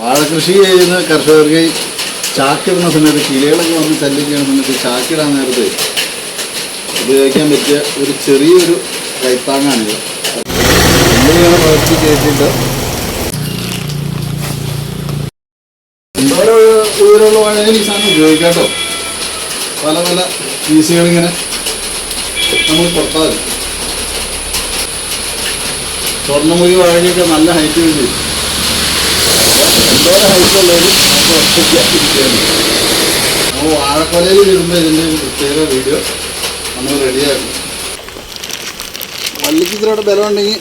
വാഴകൃഷി ചെയ്യുന്ന കർഷകർക്ക് ചാക്കിടുന്ന സമയത്ത് കിളികളൊക്കെ വന്ന് ശല്യം സമയത്ത് ചാക്കിടാൻ നേരത്ത് ഉപയോഗിക്കാൻ പറ്റിയ ഒരു ചെറിയൊരു കൈത്താങ്ങാണിത് എന്തെങ്കിലും വളർത്തി ചെയ്തിട്ട് എന്തോരം ഉയരമുള്ള വാഴയിൽ സാധനം ഉപയോഗിക്കാം കേട്ടോ പല പല പീസുകളിങ്ങനെ നമ്മൾ മതി. സ്വർണമുഖി വാഴയൊക്കെ നല്ല ഹൈറ്റ് വരും എന്തോരം ഹൈറ്റ് ഉള്ളവരും നമുക്ക് ഒറ്റയ്ക്ക് ഇരിക്കുകയാണ് നമ്മൾ വാഴക്കൊലയിൽ വരുമ്പോൾ ഇതിന്റെ പ്രത്യേക വീഡിയോ നമ്മൾ റെഡിയാക്കും വള്ളിക്ക് ഇത്രയുടെ ബലം ഉണ്ടെങ്കിൽ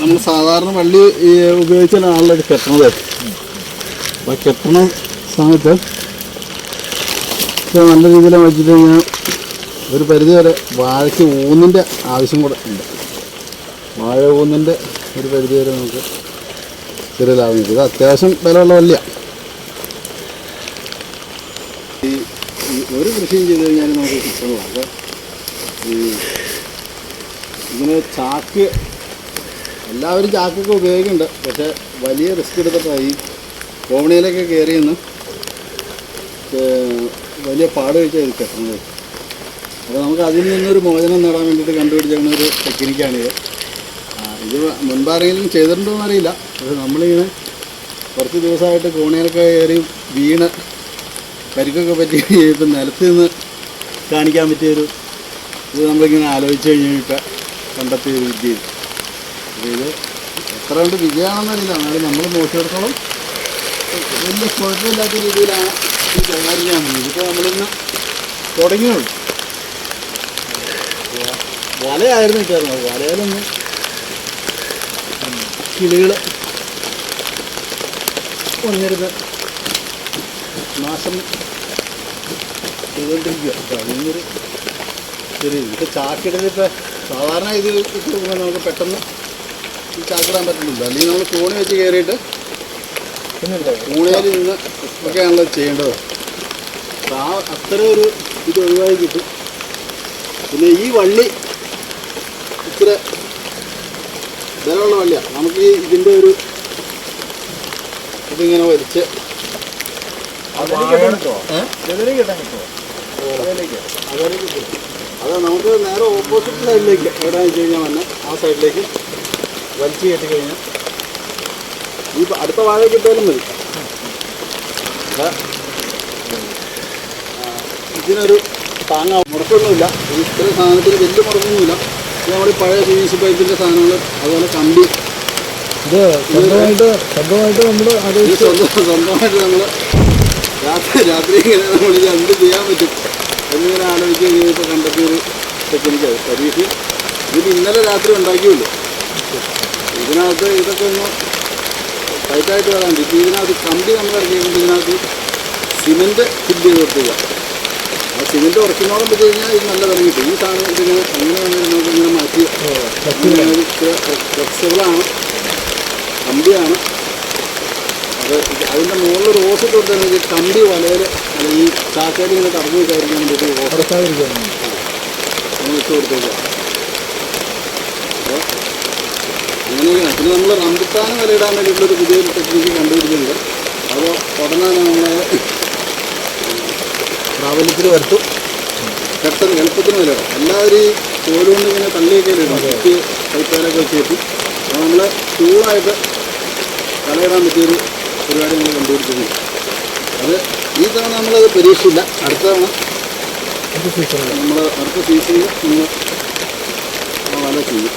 നമ്മൾ സാധാരണ വള്ളി ഉപയോഗിച്ചാണ് ആളുടെ കെട്ടണത്. അപ്പോൾ കെട്ടണ സമയത്ത് നല്ല രീതിയിൽ വെച്ചിട്ട് കഴിഞ്ഞാൽ ഒരു പരിധി വരെ വാഴയ്ക്ക് ഊന്നിന്റെ ആവശ്യം കൂടെ ഉണ്ട്. വാഴ ഊന്നിന്റെ ഒരു പരിധി വരെ നമുക്ക് ചെറിയ ലാഭം ഇത് അത്യാവശ്യം വിലയുള്ള വല്യ ഒരു കൃഷിയും ചെയ്ത് കഴിഞ്ഞാൽ നമുക്ക് കിട്ടുന്നതാണ് ഈ ഇങ്ങനെ ചാക്ക് എല്ലാവരും ചാക്കൊക്കെ ഉപയോഗിക്കുന്നുണ്ട്. പക്ഷേ വലിയ റിസ്ക് എടുത്തിട്ടാണ് ഈ കോവണിയിലൊക്കെ കയറി നിന്ന് ഏർ വലിയ പാട് കഴിച്ചാൽ കിട്ടുന്നത്. അപ്പോൾ നമുക്ക് അതിൽ നിന്നൊരു മോചനം നേടാൻ വേണ്ടിയിട്ട് കണ്ടുപിടിച്ചിരുന്ന ഒരു ടെക്നിക്കാണിത്. ഇത് മുൻപാരെങ്കിലും ചെയ്തിട്ടുണ്ടോ എന്നറിയില്ല പക്ഷെ നമ്മളിങ്ങനെ കുറച്ച് ദിവസമായിട്ട് കോണിയൊക്കെ കയറി വീണ് പരിക്കൊക്കെ പറ്റി ഇപ്പം നിലത്ത് നിന്ന് കാണിക്കാൻ പറ്റിയൊരു ഇത് നമ്മളിങ്ങനെ ആലോചിച്ച് കഴിഞ്ഞിട്ട് കണ്ടെത്തിയ ഒരു വിദ്യ ഇത്. എത്ര കണ്ട് വിജയമാണെന്നറിയില്ല എന്നാലും നമ്മൾ നോക്കിയെടുത്തോളം വലിയ കുഴപ്പമില്ലാത്ത രീതിയിലാണ് ഈ കൈകാര്യം ഇതിപ്പോൾ നമ്മളിന്ന് തുടങ്ങിയുള്ളൂ വലയായിരുന്നു ഇട്ടായിരുന്നത് വലയിലൊന്ന് കിളികൾ വന്നിരുന്ന് നാശം ചെയ്തുകൊണ്ടിരിക്കുക അതിനൊരു ശരി ഇത് ചാക്കിടലിപ്പോൾ സാധാരണ ഇത് ഇട്ട് നമുക്ക് പെട്ടെന്ന് ഈ ചാക്കിടാൻ പറ്റുന്നില്ല അല്ലെങ്കിൽ നമ്മൾ കോണി വെച്ച് കയറിയിട്ട് കൂണിയിൽ നിന്ന് ഒക്കെയാണല്ലോ ചെയ്യേണ്ടത്. ആ അത്ര ഒരു ഇത് ഒഴിവായി കിട്ടും. പിന്നെ ഈ വള്ളി ഇച്ചിരി ബലമുള്ള വള്ളിയാണ് നമുക്ക് ഇതിന്റെ ഒരു ഇതിങ്ങനെ വലിച്ച്. അത് നമുക്ക് നേരെ ഓപ്പോസിറ്റ് സൈഡിലേക്ക് എവിടെ വെച്ച് കഴിഞ്ഞാൽ വന്ന്? ആ സൈഡിലേക്ക് വലിച്ചു കയറ്റി കഴിഞ്ഞാൽ ഈ അടുത്ത വാഴ കിട്ടിയാലും മതി. ഇതിനൊരു താങ്ങ. മുടക്കൊന്നുമില്ല. ഈ ഇത്ര സാധനത്തിന് വലിയ മുടക്കൊന്നുമില്ല. ഇത് നമ്മൾ പഴയ സി സി പൈപ്പിന്റെ സാധനങ്ങൾ അതുപോലെ കമ്പി. ഇത് സ്വന്തമായിട്ട് സ്വന്തമായിട്ട് നമ്മൾ അത് സ്വന്തം സ്വന്തമായിട്ട് നമ്മൾ രാത്രി രാത്രി ഇങ്ങനെ നമ്മൾ ഇത് എന്ത് ചെയ്യാൻ പറ്റും? എന്നിങ്ങനെ ആലോചിച്ച് കഴിഞ്ഞപ്പോൾ കണ്ടെത്തിയൊരു ടെക്നിക്കാണ് പരീക്ഷ. ഇത് ഇന്നലെ രാത്രി ഉണ്ടാക്കിയുള്ളൂ. ഇതിനകത്ത് ഇതൊക്കെ ഒന്ന് ടൈറ്റായിട്ട് വരാണ്ട് ഇപ്പോൾ ഇതിനകത്ത് കമ്പി നമ്മൾ ഇറക്കിയിട്ടുണ്ട് ഇതിനകത്ത് സിമെന്റ് ഫില്ല് ചെയ്ത് കൊടുക്കുക ആ സിമെന്റ് ഉറക്കുന്നോളം വെച്ച് കഴിഞ്ഞാൽ ഇത് നല്ല വില കിട്ടും. ഈ സാധനം ഇതിങ്ങനെ അങ്ങനെ നമുക്ക് ഇങ്ങനെ മാറ്റി ഫ്ലെക്സിബിളാണ് കമ്പിയാണ്. അത് അതിന്റെ മുകളിൽ റോസ് ഇട്ട് ഈ കമ്പി വലയിൽ അല്ലെങ്കിൽ ഈ ചാക്കേരി ഇങ്ങനെ കടന്നു കയറിക്കാൻ വേണ്ടിയിട്ട് നമ്മൾ ഇട്ട് കൊടുത്തേക്കാം. അപ്പോൾ അങ്ങനെയൊക്കെയാണ് പിന്നെ നമ്മൾ റംബുത്താന് വിലയിടാൻ വേണ്ടിയിട്ടുള്ളൊരു പുതിയൊരു ടെക്നിക്ക് കണ്ടുപിടിച്ചിട്ടുണ്ട്. അപ്പോൾ ഉടനെ നമ്മൾ പ്രാബല്യത്തിൽ വരുത്തും പെട്ടെന്ന് എളുപ്പത്തിന് വില. എല്ലാവരും ഈ തോലുകൊണ്ട് ഇങ്ങനെ തള്ളിയൊക്കെ ഇടണം കുത്തി കൈപ്പേരൊക്കെ വെച്ചേക്കും. അപ്പോൾ നമ്മൾ ചൂടായിട്ട് തലയിടാൻ പറ്റിയൊരു പരിപാടി നമ്മൾ കണ്ടുപിടിച്ചിട്ടുണ്ട് അത് ഈ തവണ നമ്മളത് പരീക്ഷയില്ല അടുത്ത തവണ നമ്മൾ അടുത്ത സീസണിൽ നമ്മൾ വല ചെയ്യും.